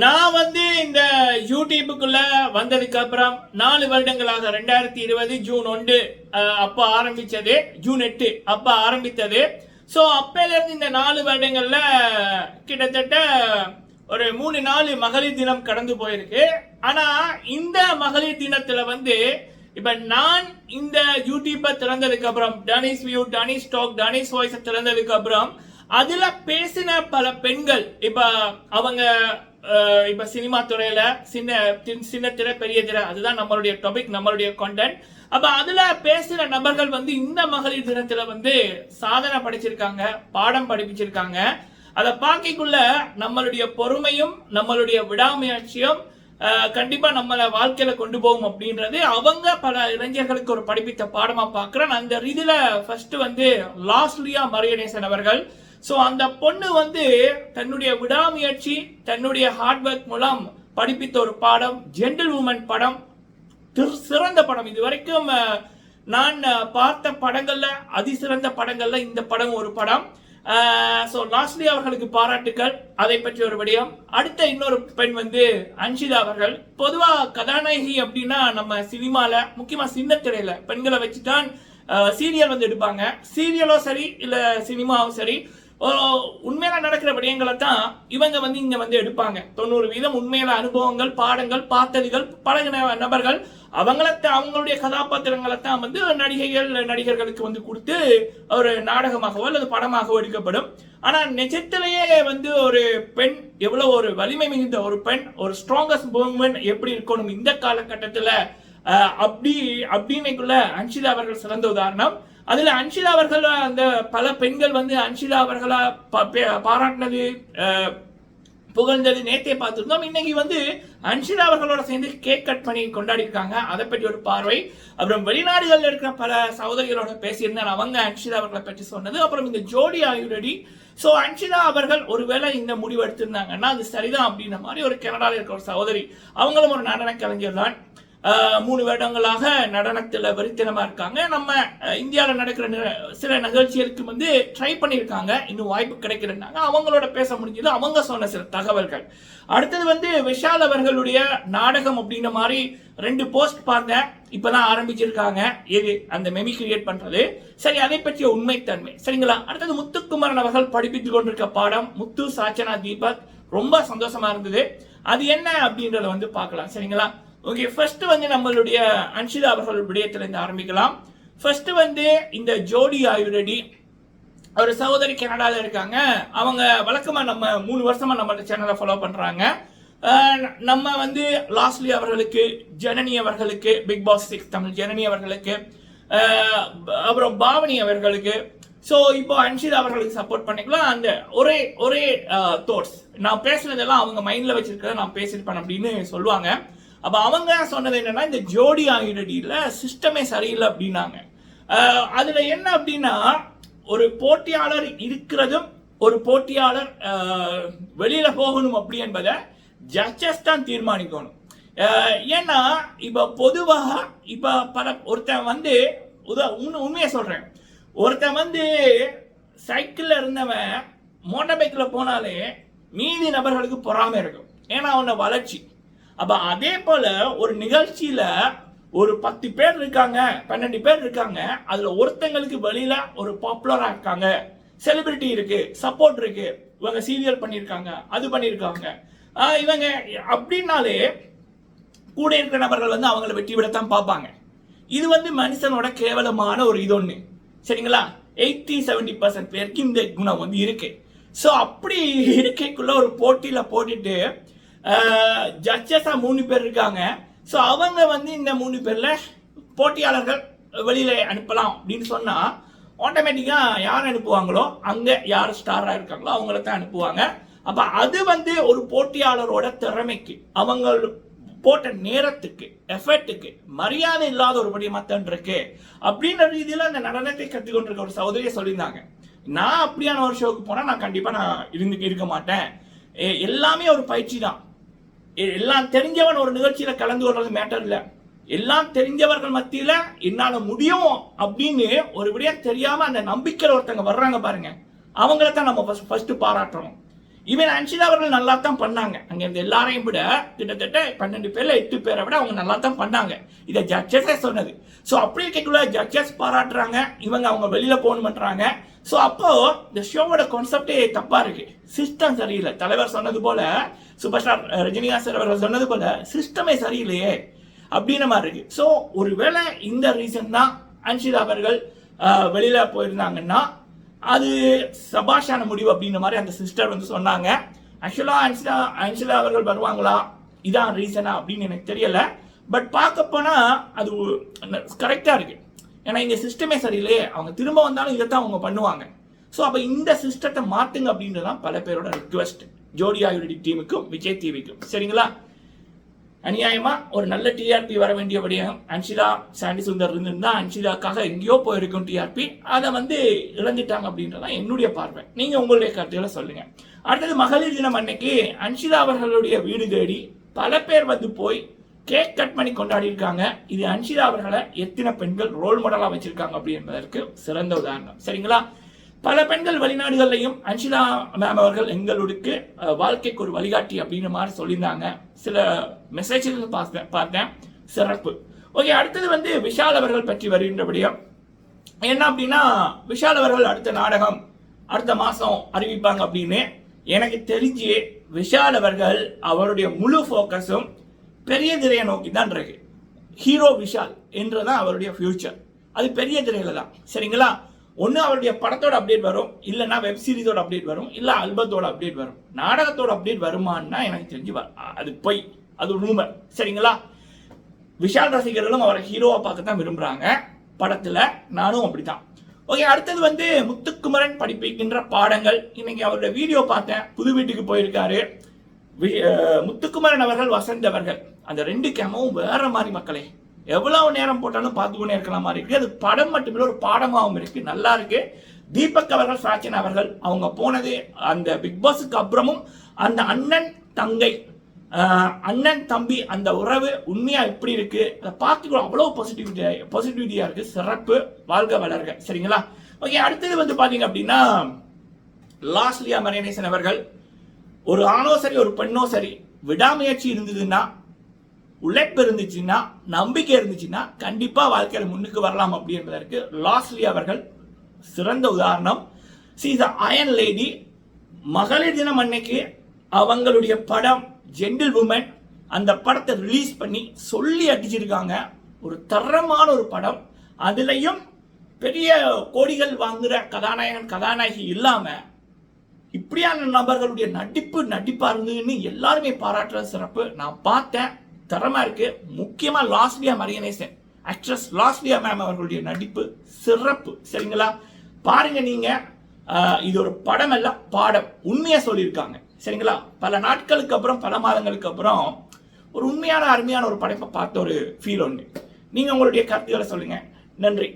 நான் வந்து இந்த யூடியூபுக்குள்ள வந்ததுக்கு அப்புறம் நாலு வருடங்களாக ரெண்டாயிரத்தி இருபது ஜூன் ஒன்று அப்போ அப்ப ஆரம்பிச்சது ஜூன் எட்டு அப்ப ஆரம்பித்தது. ஸோ அப்போலேருந்து இந்த நாலு வருடங்கள்ல கிட்டத்தட்ட ஒரு மூணு நாலு மகளிர் தினம் கடந்து போயிருக்கு. ஆனா இந்த மகளிர் தினத்துல வந்து இப்ப நான் இந்த யூடியூப்பை திறந்ததுக்கு அப்புறம் டனிஸ் வியூ டனிஸ் டாக் டனிஸ் வாய்ஸ் திறந்ததுக்கு அப்புறம் அதுல பேசின பல பெண்கள் இப்ப அவங்க இப்ப சினிமா துறையில சின்ன சின்ன- சின்ன திரை பெரிய திரை அதுதான் நம்மளுடைய டாபிக் நம்மளுடைய கண்டென்ட் அப்ப அதுல பேசுகிற நபர்கள் வந்து இந்த மகளிர் தினத்துல வந்து சாதனை படிச்சிருக்காங்க பாடம் படிப்பிச்சிருக்காங்க. அதை பார்க்கக்குள்ள நம்மளுடைய பொறுமையும் நம்மளுடைய விடாமுயற்சியும் கண்டிப்பாக கண்டிப்பா நம்மள வாழ்க்கையில கொண்டு போகும் அப்படின்றது அவங்க பல இளைஞர்களுக்கு ஒரு படிப்பித்த பாடமா பார்க்குறேன் அந்த ரீதியில ஃபர்ஸ்ட் வந்து லாஸ்லியா மரியநேசன் அவர்கள் ஸோ அந்த பொண்ணு வந்து தன்னுடைய விடாமுயற்சி தன்னுடைய ஹார்ட் ஒர்க் மூலம் படிப்பித்த ஒரு பாடம் ஜென்டில் உமன் படம் திரு- சிறந்த படம். இது வரைக்கும் நான் பார்த்த படங்கள்ல அதிசிறந்த படங்கள்ல இந்த படம் ஒரு படம். ஸோ லாஸ்ட்லி அவர்களுக்கு பாராட்டுக்கள். அதை பற்றி ஒரு விடயம். அடுத்த இன்னொரு பெண் வந்து அன்ஷிதா அவர்கள். பொதுவாக கதாநாயகி அப்படின்னா நம்ம சினிமாவில் முக்கியமாக சின்ன திரையில் பெண்களை வச்சு தான் சீரியல் வந்து எடுப்பாங்க. சீரியலும் சரி இல்லை சினிமாவும் சரி உண்மையில நடக்கிற விடயங்களை தான் இவங்க வந்து இங்க வந்து எடுப்பாங்க. தொண்ணூறு வீதம் உண்மையில அனுபவங்கள் பாடங்கள் பார்த்ததுகள் பழகின நபர்கள் அவங்களத்த அவங்களுடைய கதாபாத்திரங்களை தான் வந்து நடிகைகள் நடிகர்களுக்கு வந்து கொடுத்து ஒரு நாடகமாகவோ அல்லது படமாகவோ எடுக்கப்படும். ஆனால் நிஜத்திலேயே வந்து ஒரு பெண் எவ்வளோ ஒரு வலிமை மிகுந்த ஒரு பெண் ஒரு ஸ்ட்ராங்கஸ்ட் உமன் எப்படி இருக்கணும் இந்த காலகட்டத்தில் அப்படி அப்படின்னைக்குள்ள அன்ஷிதா அவர்கள் சிறந்த உதாரணம். அதுல அன்ஷிதா அவர்கள் அந்த பல பெண்கள் வந்து அன்ஷிதா அவர்களா பா- பே- பாராட்டினது புகழ்ந்தது நேத்தே பார்த்திருந்தோம். இன்னைக்கு வந்து அன்ஷிதா அவர்களோட சேர்ந்து கேக் கட் பண்ணி கொண்டாடி இருக்காங்க அதை பற்றி ஒரு பார்வை. அப்புறம் வெளிநாடுகளில் இருக்கிற பல சகோதரிகளோட பேசியிருந்தேன். அவங்க அன்ஷிதா அவர்களை பற்றி சொன்னது. அப்புறம் இந்த ஜோடி ஆயுரடி ஸோ அன்ஷிதா அவர்கள் ஒருவேளை இந்த முடிவு எடுத்திருந்தாங்கன்னா அது சரிதான் அப்படின்ற மாதிரி ஒரு கனடாவில் இருக்கிற ஒரு சகோதரி. அவங்களும் ஒரு நடன கலைஞர் தான். மூணு வருடங்களாக நடனத்தில் வரித்தனமாக இருக்காங்க. நம்ம இந்தியாவில் நடக்கிற சில நிகழ்ச்சிகளுக்கு வந்து ட்ரை பண்ணியிருக்காங்க. இன்னும் வாய்ப்பு கிடைக்கிறனாங்க அவங்களோட பேச முடிஞ்சது. அவங்க சொன்ன சில தகவல்கள். அடுத்தது வந்து விஷால் அவர்களுடைய நாடகம் அப்படின்ற மாதிரி ரெண்டு போஸ்ட் பார்த்தேன். இப்போ தான் ஆரம்பிச்சிருக்காங்க. எது? அந்த மெமி கிரியேட் பண்ணுறது சரி அதை பற்றிய உண்மைத்தன்மை. சரிங்களா? அடுத்தது முத்துக்குமரன் அவர்கள் படிப்பித்துக் கொண்டிருக்க பாடம். முத்து சாச்சனா தீபக். ரொம்ப சந்தோஷமா இருந்தது. அது என்ன அப்படின்றத வந்து பார்க்கலாம். சரிங்களா? ஓகே ஃபர்ஸ்ட் வந்து நம்மளுடைய அன்ஷிதா அவர்கள் விடயத்திலிருந்து ஆரம்பிக்கலாம். ஃபர்ஸ்ட் வந்து இந்த ஜோடி ஆயுரடி ஒரு சகோதரி கனடாவில் இருக்காங்க. அவங்க வழக்கமாக நம்ம மூணு வருஷமாக நம்ம சேனலை ஃபாலோ பண்ணுறாங்க நம்ம வந்து லாஸ்ட்லி அவர்களுக்கு ஜனனி அவர்களுக்கு Bigg Boss six Tamil Janani அவர்களுக்கு அப்புறம் பாவனி அவர்களுக்கு. ஸோ இப்போ அன்ஷிதா அவர்களுக்கு சப்போர்ட் பண்ணிக்கலாம். அந்த ஒரே ஒரே தோட்ஸ் நான் பேசுனதெல்லாம் அவங்க மைண்டில் வச்சிருக்கிறத நான் பேசியிருப்பேன் அப்படின்னு சொல்லுவாங்க. அப்போ அவங்க சொன்னது என்னன்னா இந்த ஜோடி ஆயுடடியில சிஸ்டமே சரியில்லை அப்படின்னாங்க. அதில் என்ன அப்படின்னா ஒரு போட்டியாளர் இருக்கிறதும் ஒரு போட்டியாளர் வெளியில் போகணும் அப்படி என்பதை ஜட்ஜஸ் தான் தீர்மானிக்கணும். ஏன்னா இப்போ பொதுவாக இப்போ பல ஒருத்தன் வந்து உதா உண்மையை சொல்கிறேன் ஒருத்தன் வந்து சைக்கிளில் இருந்தவன் மோட்டார் பைக்கில் போனாலே மீதி நபர்களுக்கு பொறாமை இருக்கும். ஏன்னா அவனை வளர்ச்சி. அப்போ அதே போல் ஒரு நிகழ்ச்சியில் ஒரு பத்து பேர் இருக்காங்க பன்னெண்டு பேர் இருக்காங்க அதில் ஒருத்தங்களுக்கு வெளியில் ஒரு பாப்புலராக இருக்காங்க. செலிபிரிட்டி இருக்குது சப்போர்ட் இருக்குது இவங்க சீரியல் பண்ணியிருக்காங்க அது பண்ணியிருக்காங்க. இவங்க அப்படின்னாலே கூட இருக்கிற நபர்கள் வந்து அவங்கள வெட்டி விடத்தான் பார்ப்பாங்க. இது வந்து மனுஷனோட கேவலமான ஒரு இது ஒன்று சரிங்களா? எயிட்டி செவன்டி பர்சன்ட் பேருக்கு இந்த குணம் வந்து இருக்கு. ஸோ அப்படி இருக்கைக்குள்ள ஒரு போட்டியில் போட்டுட்டு ஜட்ஜஸாக மூணு பேர் இருக்காங்க. ஸோ அவங்க வந்து இந்த மூணு பேரில் போட்டியாளர்கள் வெளியில் அனுப்பலாம் அப்படின்னு சொன்னால் ஆட்டோமேட்டிக்காக யார் அனுப்புவாங்களோ அங்கே யார் ஸ்டாராக இருக்காங்களோ அவங்கள தான் அனுப்புவாங்க. அப்போ அது வந்து ஒரு போட்டியாளரோட திறமைக்கு அவங்க போட்ட நேரத்துக்கு எஃபர்ட்டுக்கு மரியாதை இல்லாத ஒரு படிமத்தன் இருக்கு. அப்படின்ற ரீதியில் அந்த நடனத்தை கற்றுக்கொண்டிருக்க ஒரு சகோதரியை சொல்லியிருந்தாங்க. நான் அப்படியான ஒரு ஷோக்கு போனால் நான் கண்டிப்பாக நான் இருந்து இருக்க மாட்டேன். எல்லாமே ஒரு பயிற்சி தான் எல்லாம் தெரிஞ்சவன் ஒரு நிகழ்ச்சியில் கலந்து கொள்றது மேட்டர் இல்லை. எல்லாம் தெரிஞ்சவர்கள் மத்தியில் என்னால் முடியும் அப்படின்னு ஒரு விடயம் தெரியாமல் அந்த நம்பிக்கையில் ஒருத்தங்க வர்றாங்க பாருங்க. அவங்கள தான் நம்ம ஃபஸ்ட் ஃபஸ்ட்டு பாராட்டுறோம் ஈவன் அன்ஷிதா அவர்கள் நல்லா தான் பண்ணாங்க. அங்கேருந்து எல்லாரையும் விட கிட்டத்தட்ட பன்னெண்டு பேரில் எட்டு பேரை விட அவங்க நல்லா தான் பண்ணாங்க. இதை ஜட்ஜஸே சொன்னது. ஸோ அப்படி இருக்கக்குள்ள ஜட்ஜஸ் பாராட்டுறாங்க. இவங்க அவங்க வெளியில் ஃபோன் பண்ணுறாங்க ஸோ அப்போ இந்த ஷோவோட கான்செப்டே தப்பா இருக்கு. சிஸ்டம் சரியில்லை. தலைவர் சொன்னது போல சூப்பர் ஸ்டார் ரஜினிகாந்த் சார் அவர்கள் சொன்னது போல சிஸ்டமே சரியில்லையே அப்படின்ற மாதிரி இருக்கு. ஸோ ஒருவேளை இந்த ரீசன் தான் அன்ஷிதா அவர்கள் வெளியில் வெளியில போயிருந்தாங்கன்னா அது சபாஷான முடிவு அப்படின்ற மாதிரி அந்த சிஸ்டர் வந்து சொன்னாங்க. ஆக்சுவலா அன்ஷிதா அன்ஷிதா அவர்கள் வருவாங்களா? இதான் ரீசனா அப்படின்னு எனக்கு தெரியல. பட் பார்க்க போனா அது கரெக்டா இருக்கு. ஏன்னா இந்த சிஸ்டமே சரியில்லையே. அவங்க திரும்ப வந்தாலும் இதைத்தான் அவங்க பண்ணுவாங்க. ஸோ அப்போ இந்த சிஸ்டத்தை மாத்துங்க அப்படின்றதான் பல பேரோட ரிக்வெஸ்ட் ஜோடி ஆயுர்வேதி டீமுக்கும் விஜய் டிவிக்கும். சரிங்களா? அநியாயமாக ஒரு நல்ல டிஆர்பி வர வேண்டியபடியாக அன்ஷிலா சாண்டி சுந்தர் இருந்திருந்தா அன்ஷிலாக்காக எங்கேயோ போயிருக்கும் டிஆர்பி அதை வந்து இழந்துட்டாங்க அப்படின்றதான் என்னுடைய பார்வை. நீங்கள் உங்களுடைய கருத்துக்களை சொல்லுங்கள் அடுத்தது மகளிர் தினம் அன்னைக்கு அன்ஷிலா அவர்களுடைய வீடு தேடி பல பேர் வந்து போய் கேக் கட் பண்ணி கொண்டாடி இருக்காங்க இது அன்ஷிதா அவர்களை எத்தனை பெண்கள் ரோல் மாடலாக வச்சிருக்காங்க அப்படி என்பதற்கு சிறந்த உதாரணம். சரிங்களா? பல பெண்கள் வெளிநாடுகள்லையும் அன்ஷிதா மேம் அவர்கள் எங்களுக்கு வாழ்க்கைக்கு ஒரு வழிகாட்டி அப்படின்ற மாதிரி சொல்லியிருந்தாங்க. சில மெசேஜ்கள் பார்த்தேன் பார்த்தேன். சிறப்பு. ஓகே அடுத்தது வந்து விஷால் அவர்கள் பற்றி வருகின்றபடியும் என்ன அப்படின்னா விஷால் அவர்கள் அடுத்த நாடகம் அடுத்த மாதம் அறிவிப்பாங்க அப்படின்னு எனக்கு தெரிஞ்சு விஷால் அவர்கள் அவருடைய முழு ஃபோக்கஸும் பெரிய திரையை நோக்கி தான் இருக்கு. ஹீரோ விஷால் என்றதான் அவருடைய ஃபியூச்சர் அது பெரிய திரையில தான். சரிங்களா? ஒன்று அவருடைய படத்தோட அப்டேட் வரும் இல்லைன்னா வெப் சீரிஸோட அப்டேட் வரும் இல்லை ஆல்பத்தோட அப்டேட் வரும். நாடகத்தோட அப்டேட் வருமானா எனக்கு தெரிஞ்சு அது பொய். அது ரூமர் சரிங்களா? விஷால் ரசிகர்களும் அவரை ஹீரோவை பார்க்க தான் விரும்புகிறாங்க படத்தில் நானும் அப்படிதான் ஓகே அடுத்தது வந்து முத்துக்குமரன் படிப்பிக்கின்ற பாடங்கள். இன்னைக்கு அவருடைய வீடியோ பார்த்தேன். புது வீட்டுக்கு போயிருக்காரு. வி- முத்துக்குமரன் அவர்கள் வசந்த் அவர்கள் அந்த ரெண்டு கேமும் வேற மாதிரி மக்களே. எவ்வளவு நேரம் போட்டாலும் பார்த்துக்கொண்டே இருக்கிற மாதிரி இருக்கு. அது படம் மட்டுமில்லை ஒரு பாடமாகவும் இருக்கு. நல்லா இருக்கு. தீபக் அவர்கள் சாச்சன் அவர்கள் அவங்க போனது அந்த பிக் பாஸுக்கு அப்புறமும் அந்த அண்ணன் தங்கை அண்ணன் தம்பி அந்த உறவு உண்மையா எப்படி இருக்கு? அதை பார்த்துக்கணும் அவ்வளோ பாசிட்டிவிட்டி பாசிட்டிவிட்டியா இருக்கு. சிறப்பு வாழ்க வளர்க. சரிங்களா? ஓகே அடுத்தது வந்து பாத்தீங்க அப்படின்னா லாஸ்லியா மரியநேசன் அவர்கள் ஒரு ஆணோ சரி ஒரு பெண்ணோ சரி விடாமுயற்சி இருந்ததுன்னா உழைப்பு இருந்துச்சுன்னா நம்பிக்கை இருந்துச்சுன்னா கண்டிப்பாக வாழ்க்கையில் முன்னுக்கு வரலாம் அப்படி என்பதற்கு லாஸ்லி அவர்கள் சிறந்த உதாரணம். சி த அயன் லேடி மகளிர் தினம் அன்னைக்கு அவங்களுடைய படம் ஜென்டில் உமன் அந்த படத்தை ரிலீஸ் பண்ணி சொல்லி அடிச்சிருக்காங்க. ஒரு தரமான ஒரு படம். அதுலேயும் பெரிய கோடிகள் வாங்குகிற கதாநாயகன் கதாநாயகி இல்லாமல் இப்படியான நபர்களுடைய நடிப்பு நடிப்பாக இருந்ததுன்னு எல்லாருமே பாராட்டுற சிறப்பு. நான் பார்த்தேன். தரமாக இருக்குது முக்கியமாக லாஸ்லியா மரியனேசன் ஆக்ட்ரஸ் லாஸ்லியா மேம் அவர்களுடைய நடிப்பு சிறப்பு. சரிங்களா? பாருங்கள் நீங்கள் இது ஒரு படம் அல்ல பாடம். உண்மையாக சொல்லியிருக்காங்க. சரிங்களா? பல நாட்களுக்கு அப்புறம் பல மாதங்களுக்கு அப்புறம் ஒரு உண்மையான அருமையான ஒரு படைப்பை பார்த்த ஒரு ஃபீல் ஒன்று நீங்கள் உங்களுடைய கருத்துக்களை சொல்லுங்கள் நன்றி.